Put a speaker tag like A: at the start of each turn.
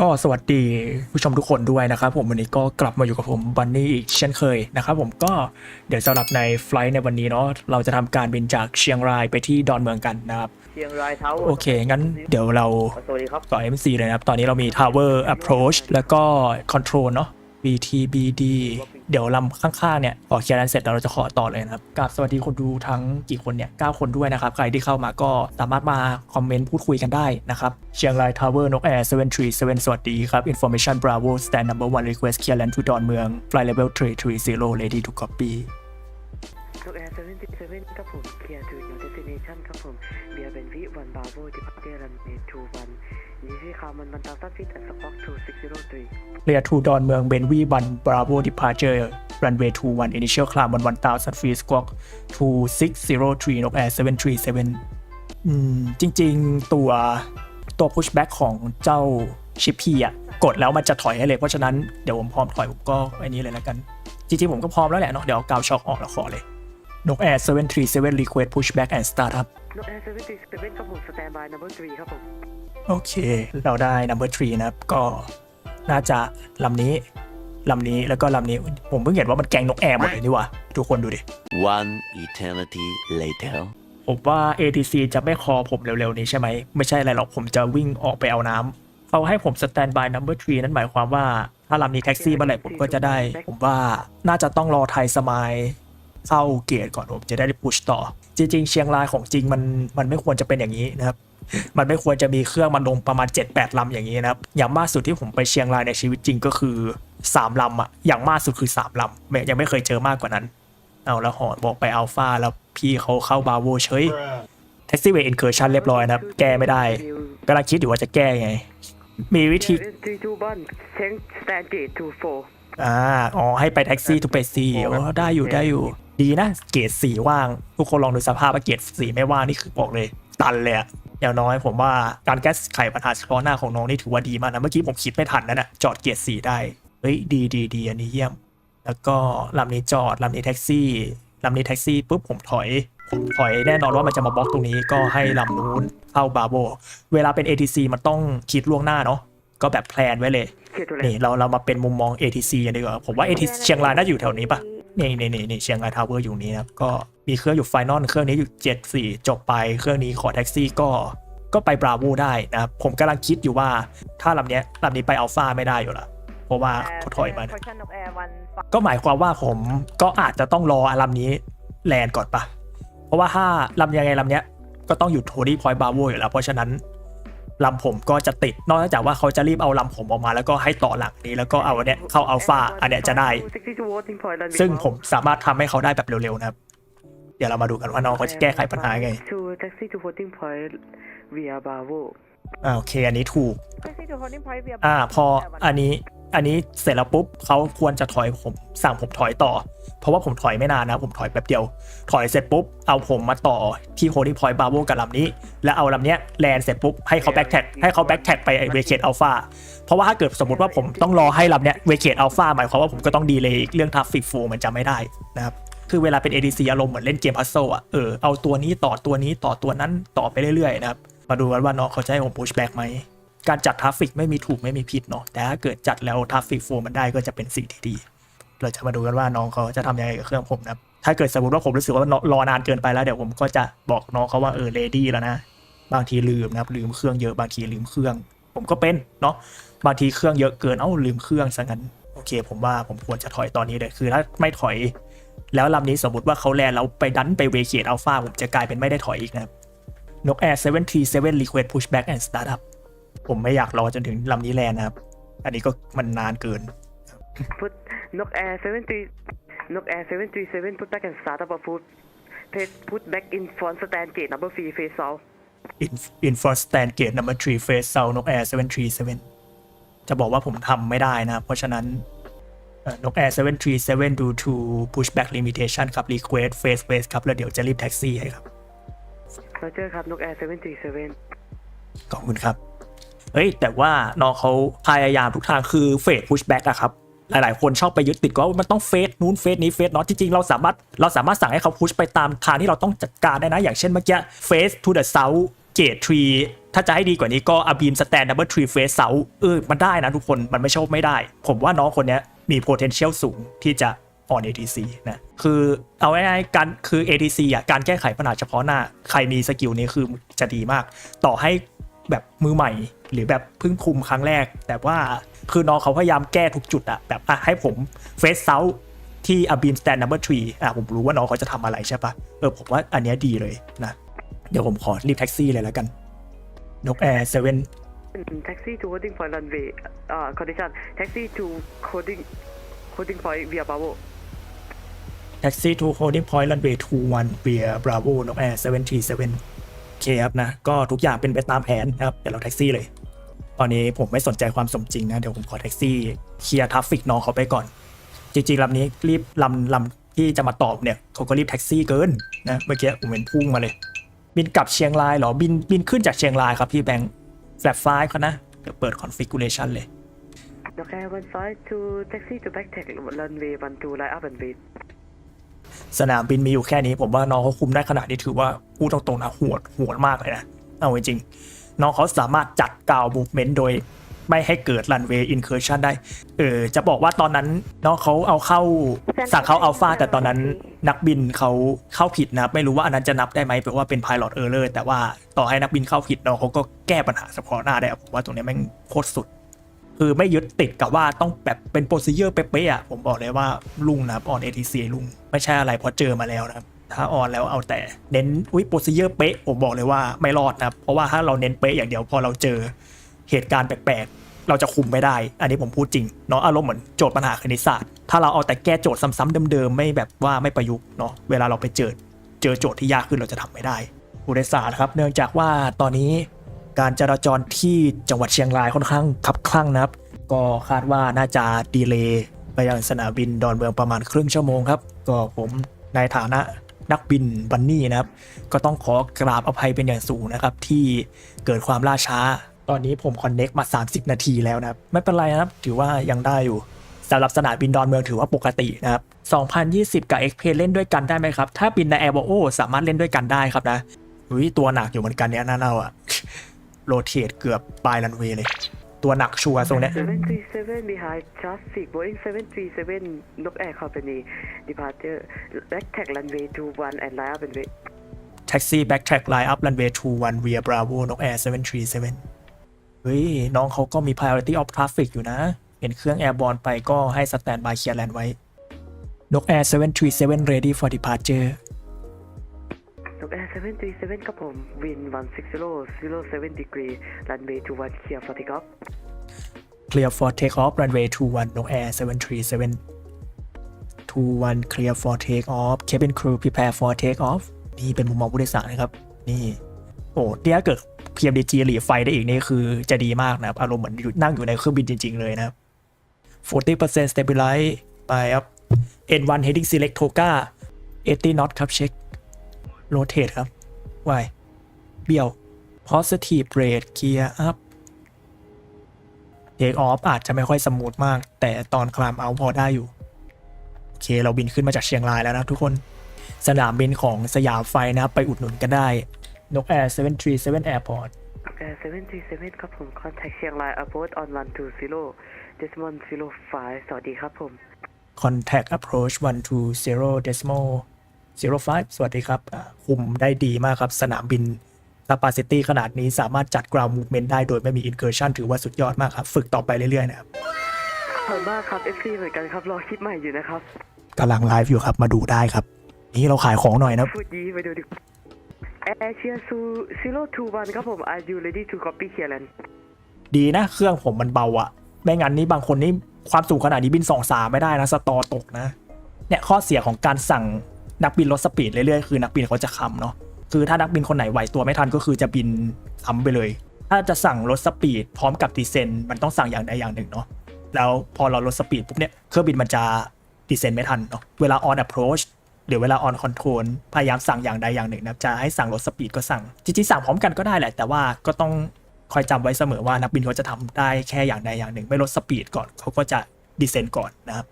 A: ก็สวัสดีผู้ชมทุกคนด้วยนะครับผมวันนี้ก็กลับมาอยู่กับผมบันนี่อีกเช่นเคยนะครับผมก็เดี๋ยวสำหรับในไฟลท์ในวันนี้เนาะเราจะทำการบินจากเชียงรายไปที่ดอนเมืองกันนะครับ
B: เชียงรายเท้า
A: โอเค งั้นเดี๋ยวเรา
B: สวัสดีครับ
A: ต่อ MC เลยนะครับ ตอนนี้เรามี Tower Approach แล้วก็ Control เนาะ BTBD เดี๋ยวลำข้างๆเนี่ยพอเคลียร์นั้นเสร็จแล้วเราจะขอต่อเลยนะครับกับสวัสดีคนดูทั้งกี่คนเนี่ยเคนด้วยนะครับใครที่เข้ามาก็สามารถมาคอมเมนต์พูดคุยกันได้นะครับเชียงรายทาวเวอร์นกแอร์เซเว่นทรีเซเว่นสวัสดีครับ Information Bravo Stand Number One Request Clear Land to ดอนเมือง Fly Level 330 Ready to Copy
C: นก แอร์77ครับผมเคลียร์ทูยูเดสติเนชันครับผมเบียร์เป็นวิวันบาโวดิพัตเตอร์รันเมทูวันยี่สิบคามันมันตาตันฟิตแอนด์สป็อกทูซิกซิโร่ทรี
A: Clear to ดอนเมืองเบนวีวัน Bravo Departure Runway 21 Initial Climb on 1000 Free Squawk 2603นก Air 737อืมจริง ๆ ตัวตัว pushback ของเจ้าชิปพีอะกดแล้วมันจะถอยให้เลย เพราะฉะนั้นเดี๋ยวผมพร้อมถอยผมก็อ้นี้เลยแล้วกัน จริงๆผมก็พร้อมแล้วแหละเนาะเดี๋ยวเอากาวช็อคออกแล้วขอเลย นก Air 737 Request Pushback and Start up
C: นกแอร์77ครับผมสแตนบายนัมเบอร์ทรีครับผม
A: โอเค เราได้ number three นะครับ ก็น่าจะลำนี้ลำนี้แล้วก็ลำนี้ ผมเพิ่งเห็นว่ามันแกงนกแอร์หมดเลยนี่หว่าทุกคนดูดิ
D: One eternity later.
A: ผมว่า ATC จะไม่คอผมเร็วๆนี้ใช่ไหม ไม่ใช่อะไรหรอกผมจะวิ่งออกไปเอาน้ำเขาให้ผมสแตนบาย number three นั่นหมายความว่า ถ้าลำนี้แท็กซี่เมื่อไหร่ผมก็จะได้ ผมว่าน่าจะต้องรอไทยสมาย เข้าเกียร์ก่อนผมจะได้พุชต่อ จริง ๆ เชียงรายของจริงมันมันไม่ควรจะเป็นอย่างนี้นะครับมันไม่ควรจะมีเครื่องมันลงประมาณ 7-8ลำอย่างนี้นะครับ อย่างมากสุดที่ผมไปเชียงรายในชีวิตจริงก็คือ 3ลำอะอย่างมากสุดคือ 3ลำไม่ยังไม่เคยเจอมากกว่านั้น เอาแล้วหอนบอกไปอัลฟาแล้วพี่เขาเข้าบาโวเฉยแท็กซี่เวย์อินเคอร์ชันเรียบร้อยนะครับ แก้ไม่ได้กำลังคิดอยู่ว่าจะแก้ไง มีวิธี
C: ทรีทูบันเชงสแตนเกตทูโฟ
A: อ่าอ๋อให้ไปแท็กซี่ทูไปซีโอ้ได้อยู่ได้อยู่ ดีนะ เกรดสีว่าง ทุกคนลองดูสภาพว่าเกรดสีไม่ว่างนี่คือบอกเลย ตันเลยอะอย่างน้อยผมว่าการแก้ไขปัญหาเฉพาะหน้าของน้องนี่ถือว่าดีมากนะ เมื่อกี้ผมคิดไม่ทันนะนะจอดเกียร์สีได้ เฮ้ยดีดีดีอันนี้เยี่ยม แล้วก็ลำนี้จอดลำนี้แท็กซี่ลำนี้แท็กซี่ปุ๊บผมถอย ผมถอยแน่นอนว่ามันจะมาบล็อกตรงนี้ก็ให้ลำนู้นเข้าบาโบ เวลาเป็น ATC มันต้องคิดล่วงหน้าเนาะก็แบบแพลนไว้เลย
C: เคลียร์ทูแล
A: นี่เราเรามาเป็นมุมมอง ATC กันดีกว่าผมว่า ATC เชียงรายน่าจะอยู่แถวนี้ปะ นี่นี่นี่นี่เชียงรายทาวเวอร์อยู่นี้นะครับก็มีเครื่องอยู่ไฟนอลเครื่องนี้อยู่ 74 จบไป เครื่องนี้ขอแท็กซี่ก็ก็ไปบราโวได้นะครับผมกำลังคิดอยู่ว่าถ้าลำเนี้ยลำนี้ไปอัลฟาไม่ได้อยู่ละเพราะว่าเขาถอยมา
E: คอชันนกแอร์วัน
A: ก็หมายความว่าผมก็อาจจะต้องรอลำนี้แลนด์ก่อนปะเพราะว่าถ้าลำยังไงลำเนี้ยก็ต้องอยู่โทดี้พอยต์บาโวอยู่แล้วเพราะฉะนั้น ลำผมก็จะติด นอกจากว่าเขาจะรีบเอาลำผมออกมาแล้วก็ให้ต่อหลังนี้แล้วก็เอาอันเนี้ยเข้าอัลฟาอันเนี้ยจะได้ ซึ่งผมสามารถทำให้เขาได้แบบเร็วๆนะครับ เดี๋ยวเรามาดูกันว่าน้องเขาจะแก้ไขปัญหาไง
C: โฟติ้งพอยต์เวียบาโว
A: อ่าโอเคอันนี้ถูกอ่าพออันนี้ อันนี้เสร็จแล้วปุ๊บเขาควรจะถอยผมสั่งผมถอยต่อ เพราะว่าผมถอยไม่นานนะ ผมถอยแป๊บเดียว ถอยเสร็จปุ๊บ เอาผมมาต่อที่โฮลี่พอยต์บาโวกับลำนี้ แล้วเอาลำเนี้ยแลนเสร็จปุ๊บให้เขาแบ็กแท็กให้เขาแบ็กแท็กไปเวเคตอัลฟาเพราะว่าถ้าเกิดสมมติว่าผมต้องรอให้ลำเนี้ยเวเคตอัลฟาหมายความว่าผมก็ต้องดีเลยเรื่องทราฟฟิกฟูมันจะไม่ได้นะครับคือเวลาเป็น ADC อารมณ์เหมือนเล่นเกมพัซโซอะเออเอาตัวนี้ต่อตัวนี้ต่อตัวนั้นต่อไปเรื่อยๆนะครับมาดูกันว่าน้องเขาจะให้ผมพุชแบ็กไหม การจัดทราฟฟิกไม่มีถูกไม่มีผิดเนาะแต่ถ้าเกิดจัดแล้วทราฟฟิกโฟมันได้ก็จะเป็นสิ่งที่ดี เราจะมาดูกันว่าน้องเขาจะทำยังไงกับเครื่องผมนะถ้าเกิดสมมติว่าผมรู้สึกว่ารอนานเกินไปแล้วเดี๋ยวผมก็จะบอกน้องเขาว่าเออเลดี้แล้วนะบางทีลืมนะครับลืมเครื่องเยอะบางทีลืมเครื่อง ผมก็เป็นเนาะบางทีเครื่องเยอะเกินเอ้าลืมเครื่องซะงั้นโอเค ผมว่าผมควรจะถอยตอนนี้เลยคือถ้าไม่ถอย แล้วลำนี้สมมติว่าเขาแลนเราไปดันไปเวเคตอัลฟาผมจะกลายเป็นไม่ได้ถอยอีกนะครับนกแอร์737 Request Pushback and Startup ผมไม่อยากรอจนถึงลำนี้แลนนะครับ อันนี้ก็มันนานเกิน
C: พุทนกแอร์73นกแอร์737 put back and start up a foot put back in front stand gate number 3 face south
A: In in for stand gate number 3 face South นกแอร์737จะบอกว่าผมทำไม่ได้นะครับ เพราะฉะนั้นเอ่อนกแอร์737 due to pushback limitation ครับ request face face ครับ แล้วเดี๋ยวจะรีบแท็กซี่ให้ครับ
C: เราเจอครับนกแอร์737
A: ขอบคุณครับ เฮ้ยแต่ว่าน้องเขาพยายามทุกทางคือเฟดพุชแบ็กอะครับหลายๆ คนชอบไปยึดติดก็ว่ามันต้องเฟสนู้นเฟสนี้เฟสนาะจริงๆ เราสามารถเราสามารถสั่งให้เขาพุชไปตามทางที่เราต้องจัดการได้นะ อย่างเช่นเมื่อกี้เฟส to the south gate 3ถ้าจะให้ดีกว่านี้ก็อาบีมสแตนดับเบิลทรีเฟสเสาเออมันได้นะทุกคนมันไม่ใช่ว่าไม่ได้ ผมว่าน้องคนนี้มี potential สูงที่จะ on ATC นะคือเอาง่ายๆการคือ ATC อะการแก้ไขปัญหาเฉพาะหน้า ใครมีสกิลนี้คือจะดีมาก ต่อให้ แบบมือใหม่ หรือแบบเพิ่งคุมครั้งแรก แต่ว่าคือน้องเขาพยายามแก้ทุกจุดอะแบบอะให้ผมเฟสเซาที่อาบีมสแตนดับเบิลทรีอะผมรู้ว่าน้องเขาจะทำอะไรใช่ปะเออผมว่าอันเนี้ยดีเลยนะ เดี๋ยวผมขอรีบแท็กซี่เลยแล้วกัน นกแอร์เซเว่น
C: taxi to holding point runway อ่า condition taxi to holding holding point via Bravo
A: แท็กซี่ทูโฮดิ้งพอยต์รันเวย์ทูวันเบียบราโวนกแอร์เซ เคครับนะ ก็ทุกอย่างเป็นไปตามแผนนะครับ เดี๋ยวเราแท็กซี่เลย ตอนนี้ผมไม่สนใจความสมจริงนะ เดี๋ยวผมขอแท็กซี่เคลียร์ทราฟฟิกน้องเขาไปก่อน จริงๆลำนี้รีบลำลำที่จะมาตอบเนี่ยเขาก็รีบแท็กซี่เกินนะ เมื่อกี้ผมเห็นพุ่งมาเลย บินกลับเชียงรายเหรอ บินบินขึ้นจากเชียงรายครับพี่แบงค์แฟลปไฟล์เขานะ เดี๋ยวเปิดคอนฟิกูเลชันเลย
C: นกแอร์ one five to taxi to back tag runway one two line up and wait
A: สนามบินมีอยู่แค่นี้ ผมว่าน้องเขาคุมได้ขนาดนี้ถือว่าพูดตรงๆนะโหดโหดมากเลยนะ เอาจริงๆน้องเขาสามารถจัดกาวมูฟเมนต์โดยไม่ให้เกิดรันเวย์อินเคอร์ชันได้ เออจะบอกว่าตอนนั้นน้องเขาเอาเข้าสั่งเข้าอัลฟาแต่ตอนนั้นนักบินเขาเข้าผิดนะไม่รู้ว่าอันนั้นจะนับได้ไหมเพราะว่าเป็น Pilot Error แต่ว่าต่อให้นักบินเข้าผิดน้องเขาก็แก้ปัญหาเฉพาะหน้าได้ผมว่าตรงนี้แม่งโคตรสุด คือไม่ยึดติดกับว่าต้องแบบเป็นโปรซีเจอร์เป๊ะๆอะผมบอกเลยว่าลุงนะครับออน ATC ลุงไม่ใช่อะไรเพราะเจอมาแล้วนะครับถ้าออนแล้วเอาแต่เน้นอุ้ยโปรซีเจอร์เป๊ะผมบอกเลยว่าไม่รอดนะครับเพราะว่าถ้าเราเน้นเป๊ะอย่างเดียวพอเราเจอเหตุการณ์แปลกๆ เราจะคุมไม่ได้ อันนี้ผมพูดจริงเนาะอารมณ์เหมือนโจทย์ปัญหาคณิตศาสตร์ ถ้าเราเอาแต่แก้โจทย์ซ้ำๆเดิมๆไม่แบบว่าไม่ประยุกต์เนาะเวลาเราไปเจอเจอโจทย์ที่ยากขึ้นเราจะทำไม่ได้ผู้โดยสารครับเนื่องจากว่าตอนนี้ การจราจรที่จังหวัดเชียงรายค่อนข้างขับคลั่งนะครับ ก็คาดว่าน่าจะดีเลย์ไปยังสนามบินดอนเมืองประมาณครึ่งชั่วโมงครับ ก็ผมในฐานะนักบินบันนี่นะครับ ก็ต้องขอกราบอภัยเป็นอย่างสูงนะครับ ที่เกิดความล่าช้า ตอนนี้ผมคอนเน็กมา 30 นาทีแล้วนะครับ ไม่เป็นไรนะครับ ถือว่ายังได้อยู่สำหรับสนามบินดอนเมืองถือว่าปกตินะครับ 2020 กับ x p เล่นด้วยกันได้ไหมครับ ถ้าบินใน a i r b o สามารถเล่นด้วยกันได้ครับนะอุ้ยตัวหนักอยู่เหมือนกันเนี่ยน่าเน่าอะ โรเทตเกือบปลายรันเวย์เลย ตัวหนักชัวร์ทรงเนี้ย
C: 737 behind traffic Boeing 737 Nok Air Company departure back tag runway 21 and line up and wait
A: Taxi Backtrack Line Up Runway 21 via Bravo นก Air 737เฮ้ย น้องเขาก็มี Priority of Traffic อยู่นะ เห็นเครื่อง Airborne ไปก็ให้ Stand by Clear Land ไว้นก Air 737 ready for departure
C: Nok Air 737ครับผม wind 160 07 degree runway 21 clear for takeoff
A: Clear for takeoff runway 21นก Air 737 21 clear for takeoff cabin crew prepare for takeoff นี่เป็นมุมมองผู้โดยสารนะครับ นี่โอ้เนี่ยถ้าเกิด PMDG หลีไฟได้อีกนี่คือจะดีมากนะครับ อารมณ์เหมือนอยู่นั่งอยู่ในเครื่องบินจริง ๆ เลยนะครับ 40% stabilize ไปครับ N1 heading select toga 80 knot ครับเช็ค rotate ครับ y เบี้ยว positive rate gear up take off อาจจะไม่ค่อยสมูทมาก แต่ตอนคลามเอาพอได้อยู่ โอเค เราบินขึ้นมาจากเชียงรายแล้วนะทุกคน สนามบินของสยามไฟนะครับ ไปอุดหนุนกันได้ นกแอร์737 Airport
C: Nok Air 737 ครับผม contact เชียงราย approach on 120 decimal 05 สวัสดีครับผม
A: contact approach 120 decimal 05 สวัสดีครับอ่าคุมได้ดีมากครับ สนามบิน capacity ขนาดนี้สามารถจัด ground movement ได้โดยไม่มี incursion ถือว่าสุดยอดมากครับ ฝึกต่อไปเรื่อยๆนะครับ
C: ขอบคุณมากครับ FC เหมือนกันครับ รอคลิปใหม่อยู่นะครับ
A: กำลังไลฟ์อยู่ครับมาดูได้ครับ นี่เราขายของหน่อยนะ
C: พูดยีไปดูดิ Air Chia Su 021ครับผม Are you ready to copy clearance
A: ดีนะ เครื่องผมมันเบาอะไม่งั้นนี่บางคนนี่ความสูงขนาดนี้บิน2อสาไม่ได้นะ สตอตกนะ เนี่ยข้อเสียของการสั่ง นักบินลดสปีดเรื่อยๆคือนักบินเขาจะคำเนาะคือถ้านักบินคนไหนไหวตัวไม่ทันก็คือจะบินคำไปเลย ถ้าจะสั่งลดสปีดพร้อมกับดีเซนมันต้องสั่งอย่างใดอย่างหนึ่งเนาะแล้วพอเราลดสปีดปุ๊บเนี่ยเครื่องบินมันจะดีเซนไม่ทันเนาะเวลา on approach หรือเวลา on control พยายามสั่งอย่างใดอย่างหนึ่งนะครับจะให้สั่งลดสปีดก็สั่งจริงๆสั่งพร้อมกันก็ได้แหละ แต่ว่าก็ต้องคอยจำไว้เสมอว่านักบินเขาจะทำได้แค่อย่างใดอย่างหนึ่ง ไม่ลดสปีดก่อนเขาก็จะดีเซนก่อนนะครับ